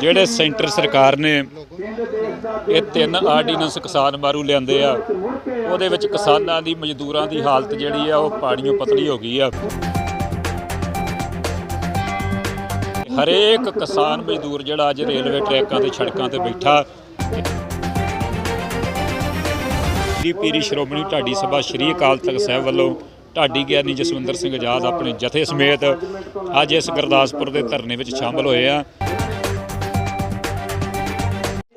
ਜਿਹੜੇ ਸੈਂਟਰ ਸਰਕਾਰ ਨੇ ਇਹ ਤਿੰਨ ਆਰਡੀਨੈਂਸ ਕਿਸਾਨ ਮਾਰੂ ਲਿਆਂਦੇ ਆ, ਉਹਦੇ ਵਿੱਚ ਕਿਸਾਨਾਂ ਦੀ, ਮਜ਼ਦੂਰਾਂ ਦੀ ਹਾਲਤ ਜਿਹੜੀ ਆ, ਉਹ ਪਾਣੀਓ ਪਤਲੀ ਹੋ ਗਈ ਆ। ਹਰੇਕ ਕਿਸਾਨ ਮਜ਼ਦੂਰ ਜਿਹੜਾ ਅੱਜ ਰੇਲਵੇ ਟਰੈਕਾਂ ਤੇ, ਸੜਕਾਂ ਤੇ ਬੈਠਾ। ਦੀ ਪੀਰੀ ਸ਼੍ਰੋਮਣੀ ਢਾਡੀ ਸਭਾ ਸ਼੍ਰੀ ਅਕਾਲ ਤਖਤ ਸਾਹਿਬ ਵੱਲੋਂ ਢਾਡੀ ਗਿਆਨੀ ਜਸਵਿੰਦਰ ਸਿੰਘ ਆਜ਼ਾਦ ਆਪਣੇ ਜਥੇ ਸਮੇਤ ਅੱਜ ਇਸ ਗੁਰਦਾਸਪੁਰ ਦੇ ਧਰਨੇ ਵਿੱਚ ਸ਼ਾਮਲ ਹੋਏ ਆ।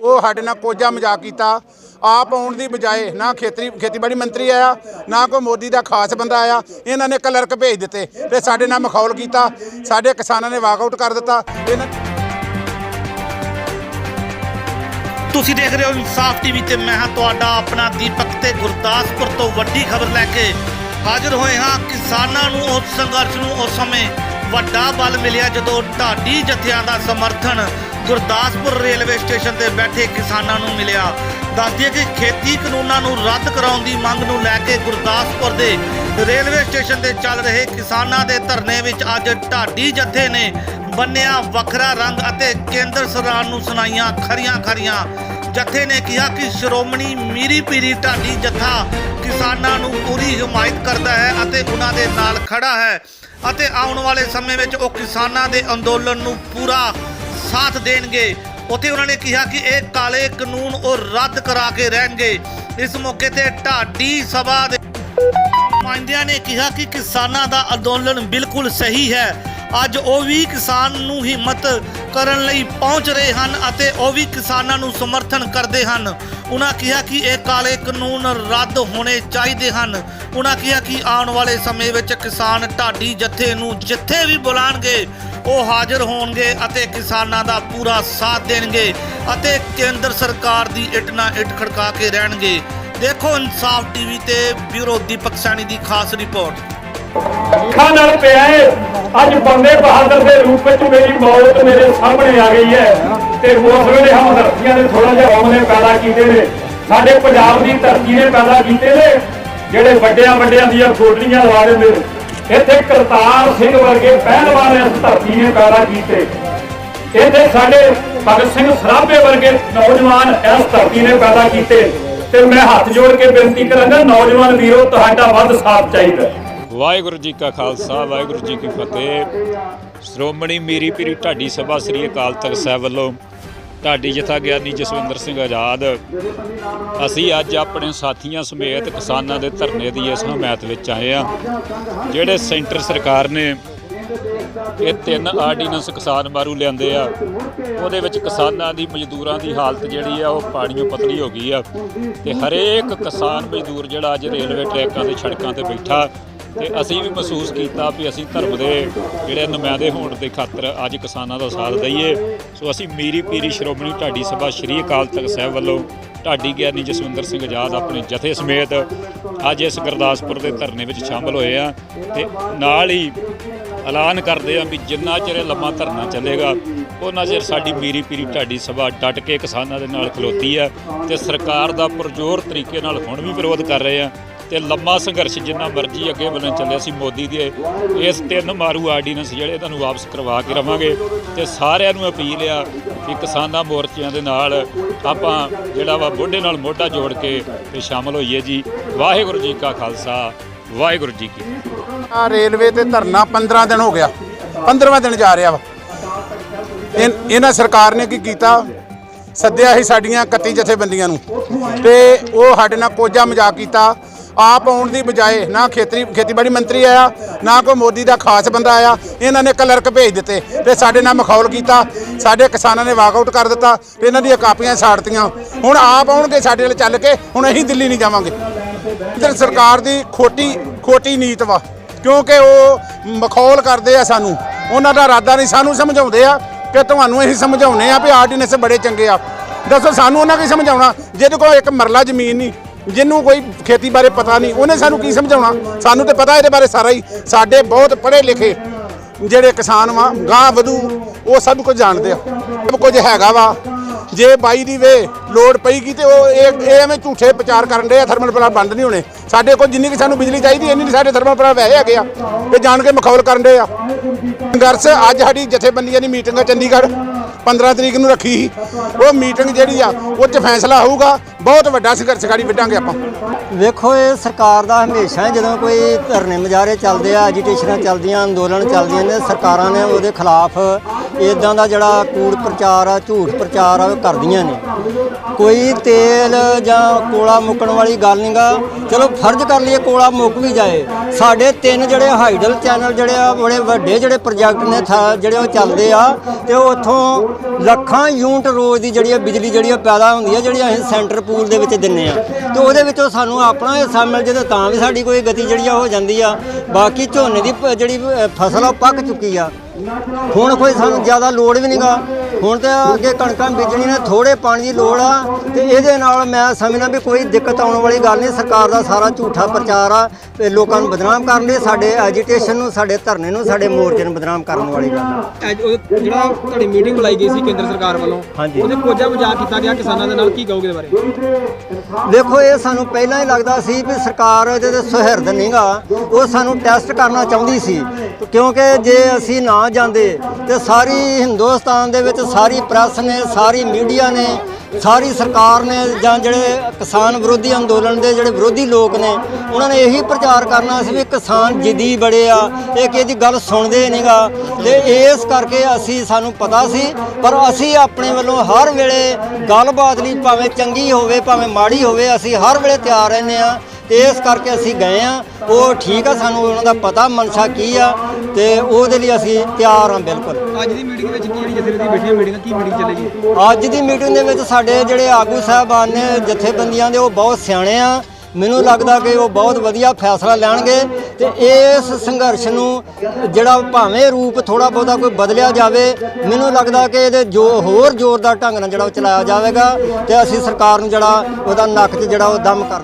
ਉਹ ਸਾਡੇ ਨਾਲ ਕੋਝਾ ਮਜ਼ਾਕ ਕੀਤਾ। ਆਪ ਆਉਣ ਦੀ ਬਜਾਏ ਨਾ ਖੇਤੀ ਖੇਤੀਬਾੜੀ ਮੰਤਰੀ ਆਇਆ, ਨਾ ਕੋਈ ਮੋਦੀ ਦਾ ਖਾਸ ਬੰਦਾ ਆਇਆ, ਇਹਨਾਂ ਨੇ ਕਲਰਕ ਭੇਜ ਦਿੱਤੇ ਤੇ ਸਾਡੇ ਨਾਲ ਮਖੌਲ ਕੀਤਾ। ਸਾਡੇ ਕਿਸਾਨਾਂ ਨੇ ਵਾਕਆਊਟ ਕਰ ਦਿੱਤਾ। ਇਹਨਾਂ ਤੁਸੀਂ ਦੇਖ ਰਹੇ ਹੋ ਇਨਸਾਫ ਟੀਵੀ ਤੇ ਮੈਂ ਹਾਂ ਤੁਹਾਡਾ ਆਪਣਾ ਦੀਪਕ ਤੇ ਗੁਰਦਾਸਪੁਰ ਤੋਂ ਵੱਡੀ ਖਬਰ ਲੈ ਕੇ ਹਾਜ਼ਰ ਹੋਏ ਹਾਂ। ਕਿਸਾਨਾਂ ਨੂੰ ਉਸ ਸੰਘਰਸ਼ ਨੂੰ ਉਸ ਸਮੇਂ ਵੱਡਾ ਬਲ ਮਿਲਿਆ ਜਦੋਂ ਢਾਡੀ ਜਥਿਆਂ ਦਾ ਸਮਰਥਨ ਗੁਰਦਾਸਪੁਰ ਰੇਲਵੇ ਸਟੇਸ਼ਨ ਤੇ ਬੈਠੇ ਕਿਸਾਨਾਂ ਨੂੰ ਮਿਲਿਆ। ਦੱਸਦੀਏ ਕਿ ਖੇਤੀ ਕਾਨੂੰਨਾਂ ਨੂੰ ਰੱਦ ਕਰਾਉਣ ਦੀ ਮੰਗ ਨੂੰ ਲੈ ਕੇ ਗੁਰਦਾਸਪੁਰ ਦੇ ਰੇਲਵੇ ਸਟੇਸ਼ਨ ਤੇ ਚੱਲ ਰਹੇ ਕਿਸਾਨਾਂ ਦੇ ਧਰਨੇ ਵਿੱਚ ਅੱਜ ਢਾਡੀ ਜਥੇ ਨੇ ਬੰਨਿਆ ਵੱਖਰਾ ਰੰਗ ਅਤੇ ਕੇਂਦਰ ਸਰਕਾਰ ਨੂੰ ਸੁਣਾਈਆਂ ਖਰੀਆਂ ਖਰੀਆਂ ਜਥੇ ਨੇ ਕਿਹਾ ਕਿ ਸ਼੍ਰੋਮਣੀ ਮੀਰੀ ਪੀਰੀ ਢਾਡੀ ਜਥਾ ਕਿਸਾਨਾਂ ਨੂੰ ਪੂਰੀ ਹਮਾਇਤ ਕਰਦਾ ਹੈ ਅਤੇ ਉਹਨਾਂ ਦੇ ਨਾਲ ਖੜਾ ਹੈ ਅਤੇ ਆਉਣ ਵਾਲੇ ਸਮੇਂ ਵਿੱਚ ਉਹ ਕਿਸਾਨਾਂ ਦੇ ਅੰਦੋਲਨ ਨੂੰ ਪੂਰਾ ਸਾਥ ਦੇਣਗੇ। ਉੱਥੇ ਉਹਨਾਂ ਨੇ ਕਿਹਾ ਕਿ ਇਹ ਕਾਲੇ ਕਾਨੂੰਨ ਉਹ ਰੱਦ ਕਰਾ ਕੇ ਰਹਿਣਗੇ। ਇਸ ਮੌਕੇ ਤੇ ਢਾਡੀ ਸਭਾ ਦੇ ਨੁਮਾਇੰਦਿਆਂ ਨੇ ਕਿਹਾ ਕਿ ਕਿਸਾਨਾਂ ਦਾ ਅੰਦੋਲਨ ਬਿਲਕੁਲ ਸਹੀ ਹੈ। ਅੱਜ ਉਹ ਵੀ ਕਿਸਾਨ ਨੂੰ ਹਿੰਮਤ ਕਰਨ ਲਈ ਪਹੁੰਚ ਰਹੇ ਹਨ ਅਤੇ ਉਹ ਵੀ ਕਿਸਾਨਾਂ ਨੂੰ ਸਮਰਥਨ ਕਰਦੇ ਹਨ। ਉਹਨਾਂ ਕਿਹਾ ਕਿ ਇਹ ਕਾਲੇ ਕਾਨੂੰਨ ਰੱਦ ਹੋਣੇ ਚਾਹੀਦੇ ਹਨ। ਉਹਨਾਂ ਕਿਹਾ ਕਿ ਆਉਣ ਵਾਲੇ ਸਮੇਂ ਵਿੱਚ ਕਿਸਾਨ ਢਾਡੀ ਜਥੇ ਨੂੰ ਜਿੱਥੇ ਵੀ ਬੁਲਾਣਗੇ, ਉਹ ਹਾਜ਼ਰ ਹੋਣਗੇ ਅਤੇ ਕਿਸਾਨਾਂ ਦਾ ਪੂਰਾ ਸਾਥ ਦੇਣਗੇ ਅਤੇ ਕੇਂਦਰ ਸਰਕਾਰ ਦੀ ਇੱਟ ਨਾਲ ਇੱਟ ਖੜਕਾ ਕੇ ਰਹਿਣਗੇ। ਦੇਖੋ ਇਨਸਾਫ ਟੀਵੀ ਤੇ ਬਿਊਰੋ ਦੀਪਕ ਸੈਣੀ ਦੀ ਖਾਸ ਰਿਪੋਰਟ। ਅੱਖਾਂ ਨਾਲ ਪਿਆ ਏ। ਅੱਜ ਬੰਦੇ ਬਹਾਦਰ ਦੇ ਰੂਪ ਵਿੱਚ ਮੇਰੀ ਮੌਤ ਮੇਰੇ ਸਾਹਮਣੇ ਆ ਗਈ ਹੈ ਤੇ ਉਸ ਵੇਲੇ ਹਮਦਰਦੀਆਂ ਨੇ ਥੋੜਾ ਜਿਹਾ ਰੌਮ ਨੇ ਪੈਦਾ ਕੀਤੇ ਨੇ। ਸਾਡੇ ਪੰਜਾਬ ਦੀ ਧਰਤੀ ਨੇ ਪੈਦਾ ਕੀਤੇ ਨੇ, ਜਿਹੜੇ ਵੱਡਿਆਂ ਵੱਡਿਆਂ ਦੀਆਂ ਗੋਡਲੀਆਂ ਲਵਾ ਦਿੰਦੇ ਨੇ। ਇੱਥੇ ਕਰਤਾਰ ਸਿੰਘ ਵਰਗੇ ਪਹਿਲਵਾਨ ਇਸ ਧਰਤੀ ਨੇ ਪੈਦਾ ਕੀਤੇ। ਇੱਥੇ ਸਾਡੇ ਭਗਤ ਸਿੰਘ ਸਰਾਭੇ ਵਰਗੇ ਨੌਜਵਾਨ ਇਸ ਧਰਤੀ ਨੇ ਪੈਦਾ ਕੀਤੇ। ਤੇ ਮੈਂ ਹੱਥ ਜੋੜ ਕੇ ਬੇਨਤੀ ਕਰਾਂਗਾ, ਨੌਜਵਾਨ ਵੀਰੋ, ਤੁਹਾਡਾ ਵੱਧ ਸਾਥ ਚਾਹੀਦਾ। ਵਾਹਿਗੁਰੂ ਜੀ ਕਾ ਖਾਲਸਾ, ਵਾਹਿਗੁਰੂ ਜੀ ਕੀ ਫਤਿਹ। ਸ਼੍ਰੋਮਣੀ ਮੀਰੀ ਪੀਰੀ ਢਾਡੀ ਸਭਾ ਸ੍ਰੀ ਅਕਾਲ ਤਖਤ ਸਾਹਿਬ ਵੱਲੋਂ ਢਾਡੀ ਜਥਾ ਗਿਆਨੀ ਜਸਵਿੰਦਰ ਸਿੰਘ ਆਜ਼ਾਦ, ਅਸੀਂ ਅੱਜ ਆਪਣੇ ਸਾਥੀਆਂ ਸਮੇਤ ਕਿਸਾਨਾਂ ਦੇ ਧਰਨੇ ਦੀ ਇਸ ਹਮਾਇਤ ਵਿੱਚ ਆਏ ਆ ਜਿਹੜੇ ਸੈਂਟਰ ਸਰਕਾਰ ਨੇ ਇਹ ਤਿੰਨ ਆਰਡੀਨੈਂਸ ਕਿਸਾਨ ਮਾਰੂ ਲਿਆਂਦੇ ਆ। ਉਹਦੇ ਵਿੱਚ ਕਿਸਾਨਾਂ ਦੀ, ਮਜ਼ਦੂਰਾਂ ਦੀ ਹਾਲਤ ਜਿਹੜੀ ਆ, ਉਹ ਪਾਣੀਓ ਪਤਲੀ ਹੋ ਗਈ ਆ। ਤੇ ਹਰੇਕ ਕਿਸਾਨ ਮਜ਼ਦੂਰ ਜਿਹੜਾ ਅੱਜ ਰੇਲਵੇ ਟਰੈਕਾਂ ਤੇ ਸੜਕਾਂ ਤੇ ਬੈਠਾ ਤੇ ਅਸੀਂ ਵੀ ਮਹਿਸੂਸ ਕੀਤਾ ਵੀ ਅਸੀਂ ਧਰਮ ਦੇ ਜਿਹੜੇ ਨੁਮਾਇੰਦੇ ਹੋਣ ਦੇ ਖਾਤਰ ਅੱਜ ਕਿਸਾਨਾਂ ਦਾ ਸਾਥ ਦਈਏ। ਸੋ ਅਸੀਂ ਮੀਰੀ ਪੀਰੀ ਸ਼੍ਰੋਮਣੀ ਢਾਡੀ ਸਭਾ ਸ਼੍ਰੀ ਅਕਾਲ ਤਖਤ ਸਾਹਿਬ ਵੱਲੋਂ ਢਾਡੀ ਗਿਆਨੀ ਜਸਵਿੰਦਰ ਸਿੰਘ ਆਜ਼ਾਦ ਆਪਣੇ ਜਥੇ ਸਮੇਤ ਅੱਜ ਇਸ ਗੁਰਦਾਸਪੁਰ ਦੇ ਧਰਨੇ ਵਿੱਚ ਸ਼ਾਮਲ ਹੋਏ ਆ ਤੇ ਨਾਲ ਹੀ ਐਲਾਨ ਕਰਦੇ ਆ ਵੀ ਜਿੰਨਾ ਚਿਰ ਇਹ ਲੰਮਾ ਧਰਨਾ ਚੱਲੇਗਾ, ਉਹਨਾਂ ਚਿਰ ਸਾਡੀ ਮੀਰੀ ਪੀਰੀ ਢਾਡੀ ਸਭਾ ਡਟ ਕੇ ਕਿਸਾਨਾਂ ਦੇ ਨਾਲ ਖਲੋਤੀ ਆ ਤੇ ਸਰਕਾਰ ਦਾ ਪੁਰਜ਼ੋਰ ਤਰੀਕੇ ਨਾਲ ਹੁਣ ਵੀ ਵਿਰੋਧ ਕਰ ਰਹੇ ਆ। ਤੇ ਲੰਮਾ ਸੰਘਰਸ਼ ਜਿੰਨਾ ਮਰਜ਼ੀ ਅੱਗੇ ਵੱਲੋਂ ਚੱਲੇ ਅਸੀਂ ਮੋਦੀ ਦੇ, ਇਸ ਤਿੰਨ ਮਾਰੂ ਆਰਡੀਨੈਂਸ ਜਿਹੜੇ ਤੁਹਾਨੂੰ ਵਾਪਸ ਕਰਵਾ ਕੇ ਰਵਾਂਗੇ। ਤੇ ਸਾਰਿਆਂ ਨੂੰ ਅਪੀਲ ਆ ਕਿ ਕਿਸਾਨਾਂ ਮੋਰਚਿਆਂ ਦੇ ਨਾਲ ਆਪਾਂ ਜਿਹੜਾ ਵਾ ਮੋਢੇ ਨਾਲ ਮੋਢਾ ਜੋੜ ਕੇ ਤੇ ਸ਼ਾਮਲ ਹੋਈਏ ਜੀ। ਵਾਹਿਗੁਰੂ ਜੀ ਕਾ ਖਾਲਸਾ, ਵਾਹਿਗੁਰੂ ਜੀ ਕੀ ਆ ਰੇਲਵੇ ਤੇ ਧਰਨਾ 15 ਦਿਨ ਹੋ ਗਿਆ। 15ਵਾਂ ਦਿਨ ਜਾ ਰਿਹਾ ਵਾ। ਇਹਨਾਂ ਸਰਕਾਰ ਨੇ ਕੀ ਕੀਤਾ? ਸੱਦਿਆ ਸੀ ਸਾਡੀਆਂ 31 ਜਥੇਬੰਦੀਆਂ ਨੂੰ। ਤੇ ਉਹ ਸਾਡੇ ਨਾਲ ਕੋਝਾ ਮਜ਼ਾਕ ਕੀਤਾ। ਆਪ ਆਉਣ ਦੀ ਬਜਾਏ ਨਾ ਖੇਤਰੀ ਖੇਤੀਬਾੜੀ ਮੰਤਰੀ ਆਇਆ, ਨਾ ਕੋਈ ਮੋਦੀ ਦਾ ਖਾਸ ਬੰਦਾ ਆਇਆ, ਇਹਨਾਂ ਨੇ ਕਲਰਕ ਭੇਜ ਦਿੱਤੇ ਤੇ ਸਾਡੇ ਨਾਲ ਮਖੌਲ ਕੀਤਾ, ਸਾਡੇ ਕਿਸਾਨਾਂ ਨੇ ਵਾਕਆਊਟ ਕਰ ਦਿੱਤਾ ਤੇ ਇਹਨਾਂ ਦੀਆਂ ਕਾਪੀਆਂ ਸਾੜਤੀਆਂ। ਹੁਣ ਆਪ ਆਉਣਗੇ ਸਾਡੇ ਨਾਲ ਚੱਲ ਕੇ, ਹੁਣ ਅਸੀਂ ਦਿੱਲੀ ਨਹੀਂ ਜਾਵਾਂਗੇ। ਇੱਧਰ ਸਰਕਾਰ ਦੀ ਖੋਟੀ ਖੋਟੀ ਨੀਤ ਵਾ, ਕਿਉਂਕਿ ਉਹ ਮਖੌਲ ਕਰਦੇ ਆ ਸਾਨੂੰ, ਉਹਨਾਂ ਦਾ ਇਰਾਦਾ ਨਹੀਂ, ਸਾਨੂੰ ਸਮਝਾਉਂਦੇ ਆ ਕਿ ਤੁਹਾਨੂੰ ਅਸੀਂ ਸਮਝਾਉਨੇ ਆ ਵੀ ਆਰਡੀਨੈਂਸ ਬੜੇ ਚੰਗੇ ਆ। ਦੱਸੋ ਸਾਨੂੰ ਉਹਨਾਂ ਕੀ ਸਮਝਾਉਣਾ? ਜਿਹਦੇ ਕੋਲ ਇੱਕ ਮਰਲਾ ਜ਼ਮੀਨ ਨਹੀਂ ਜਿਹਨੂੰ ਕੋਈ ਖੇਤੀ ਬਾਰੇ ਪਤਾ ਨਹੀਂ, ਉਹਨੇ ਸਾਨੂੰ ਕੀ ਸਮਝਾਉਣਾ? ਸਾਨੂੰ ਤੇ ਪਤਾ ਇਹਦੇ ਬਾਰੇ ਸਾਰਾ ਹੀ। ਸਾਡੇ ਬਹੁਤ ਪੜ੍ਹੇ ਲਿਖੇ ਜਿਹੜੇ ਕਿਸਾਨ ਵਾ, ਗਾਂ, ਵਧੂ, ਉਹ ਸਭ ਕੁਝ ਜਾਣਦੇ ਆ। ਸਭ ਕੁਝ ਹੈਗਾ ਵਾ। ਜੇ ਬਾਈ ਦੀ ਵੇ ਲੋਡ ਪਈਗੀ ਤੇ ਉਹ ਇਹ ਇਹ ਐਵੇਂ ਝੂਠੇ ਪ੍ਰਚਾਰ ਕਰਨ ਦੇ ਆ ਥਰਮਲ ਪਲਾਂਟ ਬੰਦ ਨਹੀਂ ਹੋਣੇ। ਸਾਡੇ ਕੋਲ ਜਿੰਨੀ ਕਿ ਸਾਨੂੰ ਬਿਜਲੀ ਚਾਹੀਦੀ, ਇੰਨੀ ਨਹੀਂ ਸਾਡੇ ਥਰਮਲ ਪਲਾਂਟ ਵੈਸੇ ਹੈਗੇ ਆ। ਇਹ ਜਾਣ ਕੇ ਮਖੌਲ ਕਰਨ ਦੇ ਆ। ਸੰਘਰਸ਼ ਅੱਜ ਸਾਡੀ ਜਥੇਬੰਦੀਆਂ ਦੀ ਮੀਟਿੰਗ ਆ ਚੰਡੀਗੜ੍ਹ 15 ਤਰੀਕ ਨੂੰ ਰੱਖੀ ਸੀ। ਉਹ ਮੀਟਿੰਗ ਜਿਹੜੀ ਆ, ਉਹ 'ਚ ਫੈਸਲਾ ਹੋਊਗਾ। ਬਹੁਤ ਵੱਡਾ ਸੰਘਰਸ਼ ਗਾੜੀ ਵਿੱਢਾਂਗੇ ਆਪਾਂ। ਵੇਖੋ, ਇਹ ਸਰਕਾਰ ਦਾ ਹਮੇਸ਼ਾ ਜਦੋਂ ਕੋਈ ਧਰਨੇ ਮੁਜ਼ਾਹਰੇ ਚੱਲਦੇ ਆ ਐਜੀਟੇਸ਼ਨਾਂ ਚੱਲਦੀਆਂ, ਅੰਦੋਲਨ ਚੱਲਦੀਆਂ ਨੇ, ਸਰਕਾਰਾਂ ਨੇ ਉਹਦੇ ਖਿਲਾਫ ਇਦਾਂ ਦਾ ਜਿਹੜਾ ਕੂੜ ਪ੍ਰਚਾਰ ਆ, ਝੂਠ ਪ੍ਰਚਾਰ ਆ, ਉਹ ਕਰਦੀਆਂ ਨੇ। ਕੋਈ ਤੇਲ ਜਾਂ ਕੋਲਾ ਮੁੱਕਣ ਵਾਲੀ ਗੱਲ ਨਹੀਂਗਾ ਚਲੋ, ਫਰਜ਼ ਕਰ ਲਈਏ ਕੋਲਾ ਮੁੱਕ ਵੀ ਜਾਏ। ਸਾਡੇ ਤਿੰਨ ਜਿਹੜੇ ਹਾਈਡਲ ਚੈਨਲ ਜਿਹੜੇ ਆ, ਬੜੇ ਵੱਡੇ ਜਿਹੜੇ ਪ੍ਰੋਜੈਕਟ ਨੇ, ਥਾ- ਜਿਹੜੇ ਉਹ ਚੱਲਦੇ ਆ, ਤੇ ਉਹ ਉੱਥੋਂ ਲੱਖਾਂ ਯੂਨਿਟ ਰੋਜ਼ ਦੀ ਜਿਹੜੀ ਆ, ਬਿਜਲੀ ਜਿਹੜੀ ਆ, ਪੈਦਾ ਹੁੰਦੀ ਆ, ਜਿਹੜੀ ਅਸੀਂ ਸੈਂਟਰ ਸਕੂਲ ਦੇ ਵਿੱਚ ਦਿੰਨੇ ਆ। ਤੇ ਉਹਦੇ ਵਿੱਚੋਂ ਸਾਨੂੰ ਆਪਣਾ ਹਿੱਸਾ ਮਿਲ ਜੇ ਤਾਂ ਵੀ ਸਾਡੀ ਕੋਈ ਗਤੀ ਜਿਹੜੀ ਆ ਹੋ ਜਾਂਦੀ ਆ। ਬਾਕੀ ਝੋਨੇ ਦੀ ਪ- ਜਿਹੜੀ ਫਸਲ ਆ ਉਹ ਪੱਕ ਚੁੱਕੀ ਆ। ਹੁਣ ਕੋਈ ਸਾਨੂੰ ਜ਼ਿਆਦਾ ਲੋੜ ਵੀ ਨਹੀਂਗਾ ਹੁਣ ਤੇ ਅੱਗੇ ਕਣਕਾਂ ਬੀਜਣੀ ਨੇ ਥੋੜੇ ਪਾਣੀ ਦੀ ਲੋੜ ਆ ਤੇ ਇਹਦੇ ਨਾਲ ਮੈਂ ਸਮਝਦਾ ਵੀ ਕੋਈ ਦਿੱਕਤ ਆਉਣ ਵਾਲੀ ਗੱਲ ਨਹੀਂ। ਸਰਕਾਰ ਦਾ ਸਾਰਾ ਝੂਠਾ ਪ੍ਰਚਾਰ ਆ ਤੇ ਲੋਕਾਂ ਨੂੰ ਬਦਨਾਮ ਕਰਨ ਲਈ ਸਾਡੇ ਐਜੀਟੇਸ਼ਨ ਨੂੰ ਸਾਡੇ ਧਰਨੇ ਨੂੰ ਸਾਡੇ ਮੋਰਚੇ ਨੂੰ ਬਦਨਾਮ ਕਰਨ ਵਾਲੀ ਗੱਲ ਆ। ਅੱਜ ਉਹ ਜਿਹੜਾ ਤੁਹਾਡੀ ਮੀਟਿੰਗ ਬੁਲਾਈ ਗਈ ਸੀ ਕੇਂਦਰ ਸਰਕਾਰ ਵੱਲੋਂ ਹਾਂਜੀ। ਉਹਦੇ ਕੋਝਾ ਮਜ਼ਾਕ ਕੀਤਾ ਗਿਆ ਕਿਸਾਨਾਂ ਦੇ ਨਾਲ ਕੀ ਕਹੋਗੇ ਬਾਰੇ? ਦੇਖੋ ਇਹ ਸਾਨੂੰ ਪਹਿਲਾਂ ਹੀ ਲੱਗਦਾ ਸੀ ਵੀ ਸਰਕਾਰ ਇਹਦੇ ਸੁਹਿਰਦ ਨਹੀਂਗਾ ਉਹ ਸਾਨੂੰ ਟੈਸਟ ਕਰਨਾ ਚਾਹੁੰਦੀ ਸੀ ਕਿਉਂਕਿ ਜੇ ਅਸੀਂ ਨਾ ਜਾਂਦੇ ਤੇ ਸਾਰੀ ਹਿੰਦੁਸਤਾਨ ਦੇ ਵਿੱਚ ਸਾਰੀ ਪ੍ਰੈਸ ਨੇ, ਸਾਰੀ ਮੀਡੀਆ ਨੇ, ਸਾਰੀ ਸਰਕਾਰ ਨੇ ਜਾਂ ਜਿਹੜੇ ਕਿਸਾਨ ਵਿਰੋਧੀ ਅੰਦੋਲਨ ਦੇ ਜਿਹੜੇ ਵਿਰੋਧੀ ਲੋਕ ਨੇ, ਉਹਨਾਂ ਨੇ ਇਹੀ ਪ੍ਰਚਾਰ ਕਰਨਾ ਸੀ ਵੀ ਕਿਸਾਨ ਜਿੱਦੀ ਬੜੇ ਆ, ਇਹ ਕਿਹਦੀ ਗੱਲ ਸੁਣਦੇ ਨਹੀਂਗਾ ਤੇ ਇਸ ਕਰਕੇ ਅਸੀਂ, ਸਾਨੂੰ ਪਤਾ ਸੀ, ਪਰ ਅਸੀਂ ਆਪਣੇ ਵੱਲੋਂ ਹਰ ਵੇਲੇ ਗੱਲਬਾਤ ਲਈ ਭਾਵੇਂ ਚੰਗੀ ਹੋਵੇ, ਭਾਵੇਂ ਮਾੜੀ ਹੋਵੇ, ਅਸੀਂ ਹਰ ਵੇਲੇ ਤਿਆਰ ਰਹਿੰਦੇ ਆ ਇਸ ਕਰਕੇ ਅਸੀਂ ਗਏ ਆ ਉਹ ਠੀਕ ਆ, ਸਾਨੂੰ ਉਹਨਾਂ ਦਾ ਪਤਾ, ਮਨਸ਼ਾ ਕੀ ਆ। ਤੇ ਉਹਦੇ ਲਈ ਅਸੀਂ ਤਿਆਰ ਆ ਬਿਲਕੁਲ। ਅੱਜ ਦੀ ਮੀਟਿੰਗ ਵਿੱਚ ਕੀ ਜਿਹੜੀ ਜਥੇਬੰਦੀ ਬੈਠੀਆਂ ਮੀਟਿੰਗ ਕੀ ਮੀਟਿੰਗ ਚੱਲੇਗੀ? ਅੱਜ ਦੀ ਮੀਟਿੰਗ ਦੇ ਵਿੱਚ ਸਾਡੇ ਜਿਹੜੇ ਆਗੂ ਸਾਹਿਬਾਨ ਨੇ ਜਥੇਬੰਦੀਆਂ ਦੇ ਉਹ ਬਹੁਤ ਸਿਆਣੇ ਆ। ਮੈਨੂੰ ਲੱਗਦਾ ਕਿ ਉਹ ਬਹੁਤ ਵਧੀਆ ਫੈਸਲਾ ਲੈਣਗੇ ਤੇ ਇਸ ਸੰਘਰਸ਼ ਨੂੰ ਜਿਹੜਾ ਭਾਵੇਂ ਰੂਪ ਥੋੜਾ ਬਹੁਤਾ ਕੋਈ ਬਦਲਿਆ ਜਾਵੇ ਮੈਨੂੰ ਲੱਗਦਾ ਕਿ ਇਹਦੇ ਜੋ ਹੋਰ ਜ਼ੋਰਦਾਰ ਢੰਗ ਨਾਲ ਜਿਹੜਾ ਉਹ ਚਲਾਇਆ ਜਾਵੇਗਾ ਤੇ ਅਸੀਂ ਸਰਕਾਰ ਨੂੰ ਜਿਹੜਾ ਉਹਦਾ ਨੱਕ 'ਚ ਜਿਹੜਾ ਉਹ ਦਮ ਕਰ